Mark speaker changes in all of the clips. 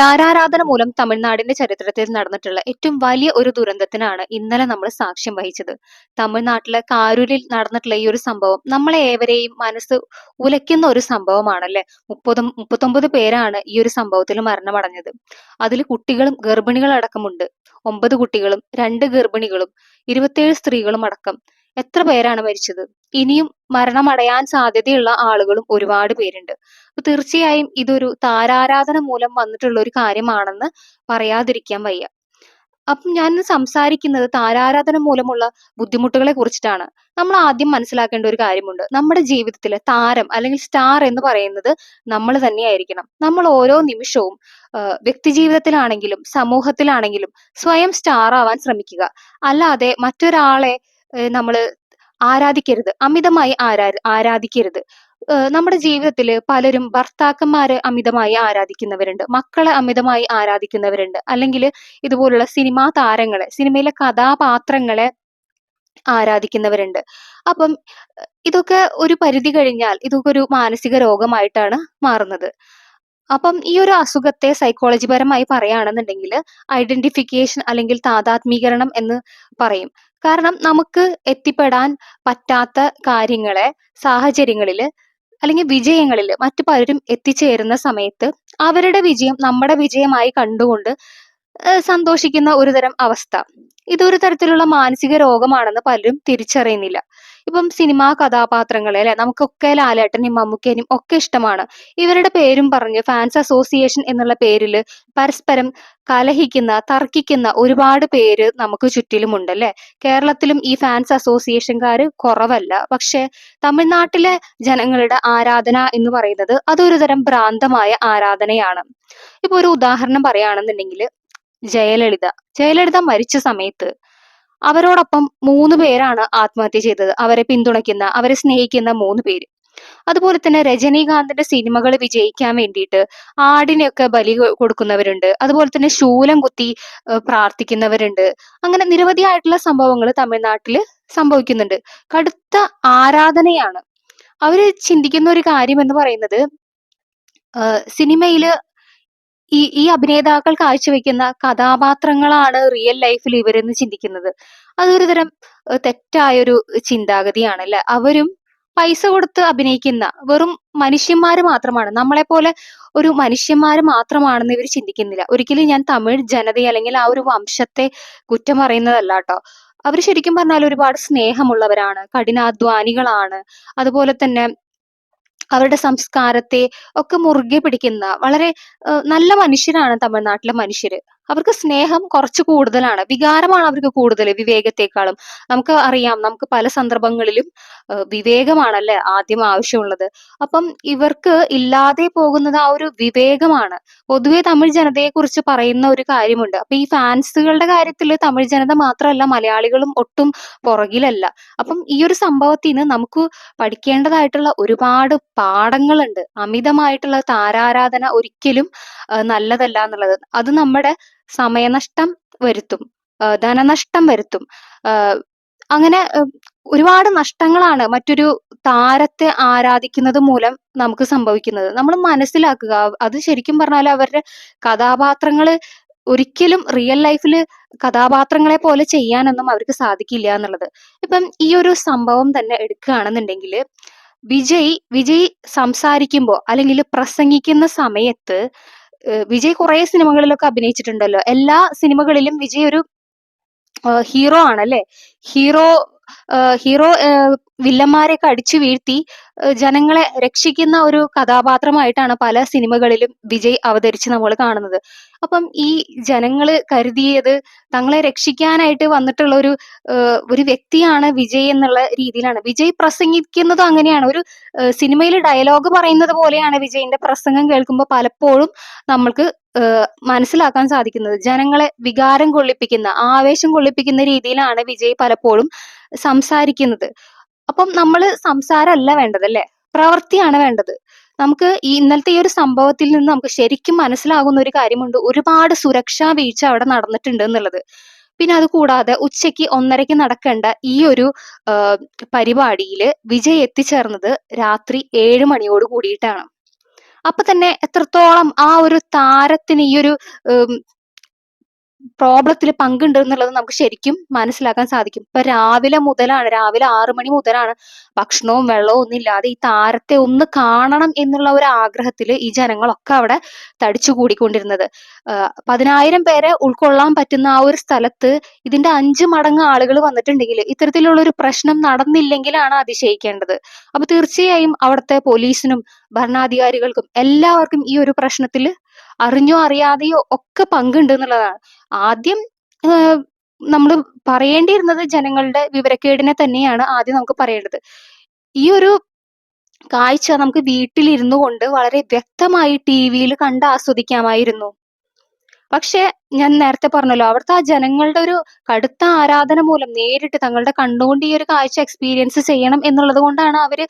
Speaker 1: താരാരാധന മൂലം തമിഴ്നാടിന്റെ ചരിത്രത്തിൽ നടന്നിട്ടുള്ള ഏറ്റവും വലിയ ഒരു ദുരന്തത്തിനാണ് ഇന്നലെ നമ്മൾ സാക്ഷ്യം വഹിച്ചത്. തമിഴ്നാട്ടിലെ കാരൂരിൽ നടന്നിട്ടുള്ള ഈ ഒരു സംഭവം നമ്മളെ ഏവരെയും മനസ്സ് ഉലയ്ക്കുന്ന ഒരു സംഭവമാണല്ലേ? മുപ്പത് മുപ്പത്തൊമ്പത് പേരാണ് ഈ ഒരു സംഭവത്തിൽ മരണമടഞ്ഞത്. അതിൽ കുട്ടികളും ഗർഭിണികളടക്കമുണ്ട്. ഒമ്പത് കുട്ടികളും രണ്ട് ഗർഭിണികളും ഇരുപത്തേഴ് സ്ത്രീകളും അടക്കം. എത്ര പേരാണ് മരിച്ചത്? ഇനിയും മരണമടയാൻ സാധ്യതയുള്ള ആളുകളും ഒരുപാട് പേരുണ്ട്. അപ്പൊ തീർച്ചയായും ഇതൊരു താരാരാധന മൂലം വന്നിട്ടുള്ള ഒരു കാര്യമാണെന്ന് പറയാതിരിക്കാൻ വയ്യ. അപ്പം ഞാൻ സംസാരിക്കുന്നത് താരാരാധന മൂലമുള്ള ബുദ്ധിമുട്ടുകളെ കുറിച്ചിട്ടാണ്. നമ്മൾ ആദ്യം മനസ്സിലാക്കേണ്ട ഒരു കാര്യമുണ്ട്. നമ്മുടെ ജീവിതത്തിലെ താരം അല്ലെങ്കിൽ സ്റ്റാർ എന്ന് പറയുന്നത് നമ്മൾ തന്നെയായിരിക്കണം. നമ്മൾ ഓരോ നിമിഷവും വ്യക്തി ജീവിതത്തിലാണെങ്കിലും സമൂഹത്തിലാണെങ്കിലും സ്വയം സ്റ്റാർ ആവാൻ ശ്രമിക്കുക. അല്ലാതെ മറ്റൊരാളെ നമ്മൾ ആരാധിക്കരുത്. അമിതമായി ആരാ ആരാധിക്കരുത്. നമ്മുടെ ജീവിതത്തിൽ പലരും ഭർത്താക്കന്മാരെ അമിതമായി ആരാധിക്കുന്നവരുണ്ട്. മക്കളെ അമിതമായി ആരാധിക്കുന്നവരുണ്ട്. അല്ലെങ്കിൽ ഇതുപോലുള്ള സിനിമാ താരങ്ങളെ സിനിമയിലെ കഥാപാത്രങ്ങളെ ആരാധിക്കുന്നവരുണ്ട്. അപ്പം ഇതൊക്കെ ഒരു പരിധി കഴിഞ്ഞാൽ ഇതൊക്കെ ഒരു മാനസിക രോഗമായിട്ടാണ് മാറുന്നത്. അപ്പം ഈ ഒരു അസുഖത്തെ സൈക്കോളജിപരമായി പറയുകയാണെന്നുണ്ടെങ്കിൽ ഐഡന്റിഫിക്കേഷൻ അല്ലെങ്കിൽ താതാത്മീകരണം എന്ന് പറയും. കാരണം നമുക്ക് എത്തിപ്പെടാൻ പറ്റാത്ത കാര്യങ്ങളെ സാഹചര്യങ്ങളിൽ അല്ലെങ്കിൽ വിജയങ്ങളിൽ മറ്റു പലരും എത്തിച്ചേരുന്ന സമയത്ത് അവരുടെ വിജയം നമ്മുടെ വിജയമായി കണ്ടുകൊണ്ട് സന്തോഷിക്കുന്ന ഒരു തരം അവസ്ഥ. ഇതൊരു തരത്തിലുള്ള മാനസിക രോഗമാണെന്ന് പലരും തിരിച്ചറിയുന്നില്ല. ഇപ്പം സിനിമാ കഥാപാത്രങ്ങളെ അല്ലെ നമുക്കൊക്കെ ലാലേട്ടനും മമ്മൂക്കേനും ഒക്കെ ഇഷ്ടമാണ്. ഇവരുടെ പേരും പറഞ്ഞ് ഫാൻസ് അസോസിയേഷൻ എന്നുള്ള പേരിൽ പരസ്പരം കലഹിക്കുന്ന തർക്കിക്കുന്ന ഒരുപാട് പേര് നമുക്ക് ചുറ്റിലുമുണ്ട് അല്ലെ. കേരളത്തിലും ഈ ഫാൻസ് അസോസിയേഷൻകാർ കുറവല്ല. പക്ഷെ തമിഴ്നാട്ടിലെ ജനങ്ങളുടെ ആരാധന എന്ന് പറയുന്നത് അതൊരു തരം ഭ്രാന്തമായ ആരാധനയാണ്. ഇപ്പൊ ഒരു ഉദാഹരണം പറയുകയാണെന്നുണ്ടെങ്കിൽ ജയലളിത. ജയലളിത മരിച്ച സമയത്ത് അവരോടൊപ്പം മൂന്ന് പേരാണ് ആത്മഹത്യ ചെയ്തത്. അവരെ പിന്തുണയ്ക്കുന്ന അവരെ സ്നേഹിക്കുന്ന മൂന്ന് പേര്. അതുപോലെ തന്നെ രജനീകാന്തിന്റെ സിനിമകൾ വിജയിക്കാൻ വേണ്ടിയിട്ട് ആടിനെയൊക്കെ ബലി കൊടുക്കുന്നവരുണ്ട്. അതുപോലെ തന്നെ ശൂലം കുത്തി പ്രാർത്ഥിക്കുന്നവരുണ്ട്. അങ്ങനെ നിരവധിയായിട്ടുള്ള സംഭവങ്ങൾ തമിഴ്നാട്ടിൽ സംഭവിക്കുന്നുണ്ട്. കടുത്ത ആരാധനയാണ്. അവർ ചിന്തിക്കുന്ന ഒരു കാര്യം എന്ന് പറയുന്നത് സിനിമയിൽ ഈ ഈ അഭിനേതാക്കൾ കാഴ്ചവെക്കുന്ന കഥാപാത്രങ്ങളാണ് റിയൽ ലൈഫിൽ ഇവരെന്ന് ചിന്തിക്കുന്നത്. അതൊരു തരം തെറ്റായൊരു ചിന്താഗതിയാണ് അല്ലെ അവരും പൈസ കൊടുത്ത് അഭിനയിക്കുന്ന വെറും മനുഷ്യന്മാര് മാത്രമാണ്. നമ്മളെ പോലെ ഒരു മനുഷ്യന്മാര് മാത്രമാണെന്ന് ഇവർ ചിന്തിക്കുന്നില്ല. ഒരിക്കലും ഞാൻ തമിഴ് ജനതയെ അല്ലെങ്കിൽ ആ ഒരു വംശത്തെ കുറ്റം പറയുന്നതല്ല കേട്ടോ അവർ ശരിക്കും പറഞ്ഞാൽ ഒരുപാട് സ്നേഹമുള്ളവരാണ് കഠിനാധ്വാനികളാണ്. അതുപോലെ തന്നെ അവരുടെ സംസ്കാരത്തെ ഒക്കെ മുറുകെ പിടിക്കുന്ന വളരെ നല്ല മനുഷ്യരാണ് തമിഴ്നാട്ടിലെ മനുഷ്യര്. അവർക്ക് സ്നേഹം കുറച്ച് കൂടുതലാണ്. വികാരമാണ് അവർക്ക് കൂടുതൽ വിവേകത്തെക്കാളും. നമുക്ക് അറിയാം നമുക്ക് പല സന്ദർഭങ്ങളിലും വിവേകമാണല്ലേ ആദ്യം ആവശ്യമുള്ളത്. അപ്പം ഇവർക്ക് ഇല്ലാതെ പോകുന്നത് ആ ഒരു വിവേകമാണ്. പൊതുവെ തമിഴ് ജനതയെ കുറിച്ച് പറയുന്ന ഒരു കാര്യമുണ്ട്. അപ്പൊ ഈ ഫാൻസുകളുടെ കാര്യത്തിൽ തമിഴ് ജനത മാത്രമല്ല മലയാളികളും ഒട്ടും പുറകിലല്ല. അപ്പം ഈ ഒരു സംഭവത്തിന് നമുക്ക് പഠിക്കേണ്ടതായിട്ടുള്ള ഒരുപാട് പാഠങ്ങളുണ്ട്. അമിതമായിട്ടുള്ള താരാരാധന ഒരിക്കലും നല്ലതല്ല എന്നുള്ളത്. അത് നമ്മുടെ സമയനഷ്ടം വരുത്തും ധനനഷ്ടം വരുത്തും. അങ്ങനെ ഒരുപാട് നഷ്ടങ്ങളാണ് മറ്റൊരു താരത്തെ ആരാധിക്കുന്നത് മൂലം നമുക്ക് സംഭവിക്കുന്നത്. നമ്മൾ മനസ്സിലാക്കുക അത് ശരിക്കും പറഞ്ഞാൽ അവരുടെ കഥാപാത്രങ്ങൾ ഒരിക്കലും റിയൽ ലൈഫിൽ കഥാപാത്രങ്ങളെ പോലെ ചെയ്യാനൊന്നും അവർക്ക് സാധിക്കില്ല എന്നുള്ളത്. ഇപ്പം ഈ ഒരു സംഭവം തന്നെ എടുക്കുകയാണെന്നുണ്ടെങ്കിൽ വിജയ് വിജയ് സംസാരിക്കുമ്പോൾ അല്ലെങ്കിൽ പ്രസംഗിക്കുന്ന സമയത്ത് വിജയ് കുറെ സിനിമകളിലൊക്കെ അഭിനയിച്ചിട്ടുണ്ടല്ലോ. എല്ലാ സിനിമകളിലും വിജയ് ഒരു ഹീറോ ആണല്ലേ? ഹീറോ ഹീറോ വില്ലന്മാരെയൊക്കെ അടിച്ചു വീഴ്ത്തി ജനങ്ങളെ രക്ഷിക്കുന്ന ഒരു കഥാപാത്രമായിട്ടാണ് പല സിനിമകളിലും വിജയ് അവതരിച്ച് നമ്മൾ കാണുന്നത്. അപ്പം ഈ ജനങ്ങൾ കരുതിയത് തങ്ങളെ രക്ഷിക്കാനായിട്ട് വന്നിട്ടുള്ള ഒരു ഒരു വ്യക്തിയാണ് വിജയ് എന്നുള്ള രീതിയിലാണ്. വിജയ് പ്രസംഗിക്കുന്നതും അങ്ങനെയാണ്. ഒരു സിനിമയിൽ ഡയലോഗ് പറയുന്നത് പോലെയാണ് വിജയിന്റെ പ്രസംഗം കേൾക്കുമ്പോൾ പലപ്പോഴും നമ്മൾക്ക് മനസ്സിലാക്കാൻ സാധിക്കുന്നത്. ജനങ്ങളെ വികാരം കൊള്ളിപ്പിക്കുന്ന ആവേശം കൊള്ളിപ്പിക്കുന്ന രീതിയിലാണ് വിജയ് പലപ്പോഴും സംസാരിക്കുന്നത്. അപ്പം നമ്മൾ സംസാരമല്ല വേണ്ടത് അല്ലെ? പ്രവൃത്തിയാണ് വേണ്ടത്. നമുക്ക് ഈ ഇന്നലത്തെ ഈ ഒരു സംഭവത്തിൽ നിന്ന് നമുക്ക് ശരിക്കും മനസ്സിലാകുന്ന ഒരു കാര്യമുണ്ട്. ഒരുപാട് സുരക്ഷാ വീഴ്ച അവിടെ നടന്നിട്ടുണ്ട് എന്നുള്ളത്. പിന്നെ അത് കൂടാതെ ഉച്ചയ്ക്ക് ഒന്നരയ്ക്ക് നടക്കേണ്ട ഈ ഒരു പരിപാടിയിൽ വിജയ് എത്തിച്ചേർന്നത് രാത്രി ഏഴ് മണിയോട് കൂടിയിട്ടാണ്. അപ്പൊ തന്നെ എത്രത്തോളം ആ ഒരു താരത്തിന് ഈ ഒരു പ്രോബ്ലത്തിൽ പങ്കുണ്ട് എന്നുള്ളത് നമുക്ക് ശരിക്കും മനസ്സിലാക്കാൻ സാധിക്കും. ഇപ്പൊ രാവിലെ മുതലാണ് രാവിലെ ആറു മണി മുതലാണ് ഭക്ഷണവും വെള്ളവും ഒന്നും ഇല്ലാതെ ഈ താരത്തെ ഒന്ന് കാണണം എന്നുള്ള ഒരു ആഗ്രഹത്തിൽ ഈ ജനങ്ങളൊക്കെ അവിടെ തടിച്ചു കൂടിക്കൊണ്ടിരുന്നത്. പതിനായിരം പേരെ ഉൾക്കൊള്ളാൻ പറ്റുന്ന ആ ഒരു സ്ഥലത്ത് ഇതിന്റെ അഞ്ച് മടങ്ങ് ആളുകൾ വന്നിട്ടുണ്ടെങ്കിൽ ഇത്തരത്തിലുള്ള ഒരു പ്രശ്നം നടന്നില്ലെങ്കിലാണ് അതിശയിക്കേണ്ടത്. അപ്പൊ തീർച്ചയായും അവിടുത്തെ പോലീസിനും ഭരണാധികാരികൾക്കും എല്ലാവർക്കും ഈ ഒരു പ്രശ്നത്തിൽ അറിഞ്ഞോ അറിയാതെയോ ഒക്കെ പങ്കുണ്ട് എന്നുള്ളതാണ്. ആദ്യം നമ്മൾ പറയേണ്ടിയിരുന്നത് ജനങ്ങളുടെ വിവരക്കേടിനെ തന്നെയാണ് ആദ്യം നമുക്ക് പറയേണ്ടത്. ഈ ഒരു കാഴ്ച നമുക്ക് വീട്ടിലിരുന്നു കൊണ്ട് വളരെ വ്യക്തമായി ടി വിയിൽ കണ്ട് ആസ്വദിക്കാമായിരുന്നു. പക്ഷെ ഞാൻ നേരത്തെ പറഞ്ഞല്ലോ അവിടുത്തെ ആ ജനങ്ങളുടെ ഒരു കടുത്ത ആരാധന മൂലം നേരിട്ട് തങ്ങളുടെ കണ്ണുകൊണ്ട് ഈ ഒരു കാഴ്ച എക്സ്പീരിയൻസ് ചെയ്യണം എന്നുള്ളത് കൊണ്ടാണ് അവർ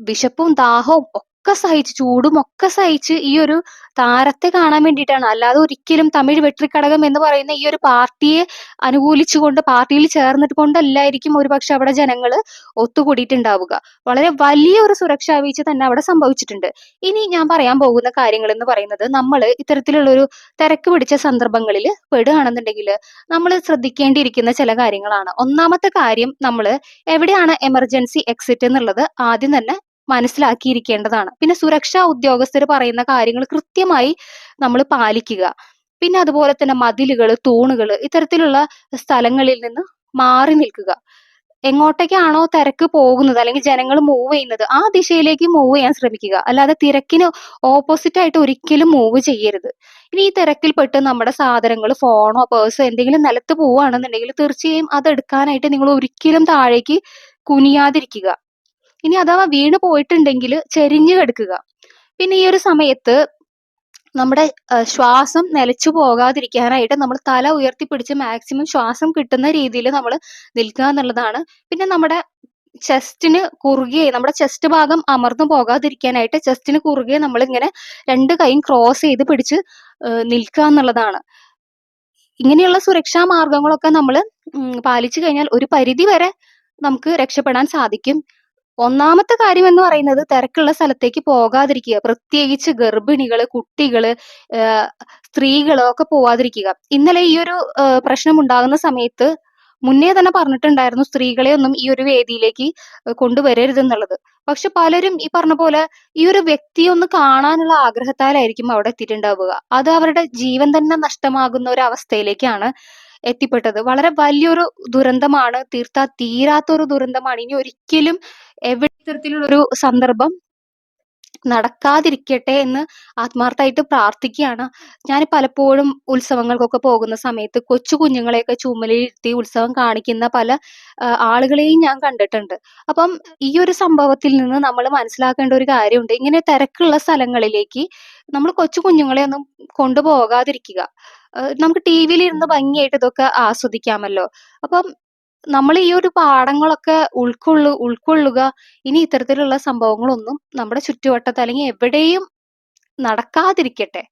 Speaker 1: വിശപ്പും ദാഹവും ഒക്കെ സഹിച്ച് ചൂടും ഒക്കെ സഹിച്ച് ഈ ഒരു താരത്തെ കാണാൻ വേണ്ടിയിട്ടാണ്. അല്ലാതെ ഒരിക്കലും തമിഴ് വെട്രിക്കടകം എന്ന് പറയുന്ന ഈ ഒരു പാർട്ടിയെ അനുകൂലിച്ചുകൊണ്ട് പാർട്ടിയിൽ ചേർന്നിട്ട് കൊണ്ടല്ലായിരിക്കും ഒരുപക്ഷെ അവിടെ ജനങ്ങൾ ഒത്തുകൂടിയിട്ടുണ്ടാവുക. വളരെ വലിയ ഒരു സുരക്ഷാ വീഴ്ച തന്നെ അവിടെ സംഭവിച്ചിട്ടുണ്ട്. ഇനി ഞാൻ പറയാൻ പോകുന്ന കാര്യങ്ങൾ എന്ന് പറയുന്നത് നമ്മൾ ഇത്തരത്തിലുള്ള ഒരു തിരക്ക് പിടിച്ച സന്ദർഭങ്ങളിൽ പെടുകയാണെന്നുണ്ടെങ്കിൽ നമ്മൾ ശ്രദ്ധിക്കേണ്ടിയിരിക്കുന്ന ചില കാര്യങ്ങളാണ്. ഒന്നാമത്തെ കാര്യം നമ്മൾ എവിടെയാണ് എമർജൻസി എക്സിറ്റ് എന്നുള്ളത് ആദ്യം തന്നെ മനസ്സിലാക്കിയിരിക്കേണ്ടതാണ്. പിന്നെ സുരക്ഷാ ഉദ്യോഗസ്ഥർ പറയുന്ന കാര്യങ്ങൾ കൃത്യമായി നമ്മൾ പാലിക്കുക. പിന്നെ അതുപോലെ തന്നെ മതിലുകൾ തൂണുകൾ ഇത്തരത്തിലുള്ള സ്ഥലങ്ങളിൽ നിന്ന് മാറി നിൽക്കുക. എങ്ങോട്ടേക്കാണോ തിരക്ക് പോകുന്നത് അല്ലെങ്കിൽ ജനങ്ങൾ മൂവ് ചെയ്യുന്നത് ആ ദിശയിലേക്ക് മൂവ് ചെയ്യാൻ ശ്രമിക്കുക. അല്ലാതെ തിരക്കിന് ഓപ്പോസിറ്റ് ആയിട്ട് ഒരിക്കലും മൂവ് ചെയ്യരുത്. ഇനി ഈ തിരക്കിൽപ്പെട്ട് നമ്മുടെ സാധനങ്ങൾ ഫോണോ പേഴ്സോ എന്തെങ്കിലും നിലത്ത് പോവുകയാണെന്നുണ്ടെങ്കിൽ തീർച്ചയായും അത് എടുക്കാനായിട്ട് നിങ്ങൾ ഒരിക്കലും താഴേക്ക് കുനിയാതിരിക്കുക. ഇനി അഥവാ വീണ് പോയിട്ടുണ്ടെങ്കിൽ ചെരിഞ്ഞു കിടക്കുക. പിന്നെ ഈ ഒരു സമയത്ത് നമ്മുടെ ശ്വാസം നിലച്ചു പോകാതിരിക്കാനായിട്ട് നമ്മൾ തല ഉയർത്തിപ്പിടിച്ച് മാക്സിമം ശ്വാസം കിട്ടുന്ന രീതിയിൽ നമ്മൾ നിൽക്കുക എന്നുള്ളതാണ്. പിന്നെ നമ്മുടെ ചെസ്റ്റിന് കുറുകെ നമ്മുടെ ചെസ്റ്റ് ഭാഗം അമർന്നു പോകാതിരിക്കാനായിട്ട് ചെസ്റ്റിന് കുറുകെ നമ്മൾ ഇങ്ങനെ രണ്ട് കൈയും ക്രോസ് ചെയ്ത് പിടിച്ച് നിൽക്കുക എന്നുള്ളതാണ്. ഇങ്ങനെയുള്ള സുരക്ഷാ മാർഗങ്ങളൊക്കെ നമ്മൾ പാലിച്ചു കഴിഞ്ഞാൽ ഒരു പരിധി വരെ നമുക്ക് രക്ഷപ്പെടാൻ സാധിക്കും. ഒന്നാമത്തെ കാര്യം എന്ന് പറയുന്നത് തിരക്കുള്ള സ്ഥലത്തേക്ക് പോകാതിരിക്കുക. പ്രത്യേകിച്ച് ഗർഭിണികൾ കുട്ടികൾ സ്ത്രീകളൊക്കെ പോവാതിരിക്കുക. ഇന്നലെ ഈ ഒരു പ്രശ്നം ഉണ്ടാകുന്ന സമയത്ത് മുന്നേ തന്നെ പറഞ്ഞിട്ടുണ്ടായിരുന്നു സ്ത്രീകളെ ഒന്നും ഈ ഒരു വേദിയിലേക്ക് കൊണ്ടുവരരുത് എന്നുള്ളത് പക്ഷെ പലരും ഈ പറഞ്ഞ പോലെ ഈ ഒരു വ്യക്തിയെ ഒന്ന് കാണാനുള്ള ആഗ്രഹത്താലായിരിക്കും അവിടെ എത്തിയിട്ടുണ്ടാവുക. അത് അവരുടെ ജീവൻ തന്നെ നഷ്ടമാകുന്ന ഒരു അവസ്ഥയിലേക്കാണ് എത്തിപ്പെട്ടത്. വളരെ വലിയൊരു ദുരന്തമാണ് തീർത്താൽ തീരാത്തൊരു ദുരന്തമാണ്. ഇനി ഒരിക്കലും എവിടെ ഇത്തരത്തിലുള്ള സന്ദർഭം നടക്കാതിരിക്കട്ടെ എന്ന് ആത്മാർത്ഥമായിട്ട് പ്രാർത്ഥിക്കുകയാണ്. ഞാൻ പലപ്പോഴും ഉത്സവങ്ങൾക്കൊക്കെ പോകുന്ന സമയത്ത് കൊച്ചു കുഞ്ഞുങ്ങളെയൊക്കെ ചുമലിരുത്തി ഉത്സവം കാണിക്കുന്ന പല ആളുകളെയും ഞാൻ കണ്ടിട്ടുണ്ട്. അപ്പം ഈ ഒരു സംഭവത്തിൽ നിന്ന് നമ്മൾ മനസ്സിലാക്കേണ്ട ഒരു കാര്യമുണ്ട്. ഇങ്ങനെ തിരക്കുള്ള സ്ഥലങ്ങളിലേക്ക് നമ്മൾ കൊച്ചു കുഞ്ഞുങ്ങളെ ഒന്നും കൊണ്ടുപോകാതിരിക്കുക. നമുക്ക് ടി വിയിൽ ഇരുന്ന് ഭംഗിയായിട്ട് ഇതൊക്കെ ആസ്വദിക്കാമല്ലോ. അപ്പം നമ്മൾ ഈ ഒരു പാഠങ്ങളൊക്കെ ഉൾക്കൊള്ളു ഉൾക്കൊള്ളുക ഇനി ഇത്തരത്തിലുള്ള സംഭവങ്ങളൊന്നും നമ്മുടെ ചുറ്റുവട്ടത്ത് അല്ലെങ്കിൽ എവിടെയും നടക്കാതിരിക്കട്ടെ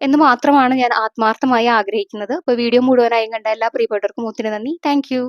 Speaker 1: എന്ന് മാത്രമാണ് ഞാൻ ആത്മാർത്ഥമായി ആഗ്രഹിക്കുന്നത്. അപ്പൊ വീഡിയോ മുഴുവനായും കണ്ട എല്ലാ പ്രിയപ്പെട്ടവർക്കും ഒത്തിരി നന്ദി. Thank you.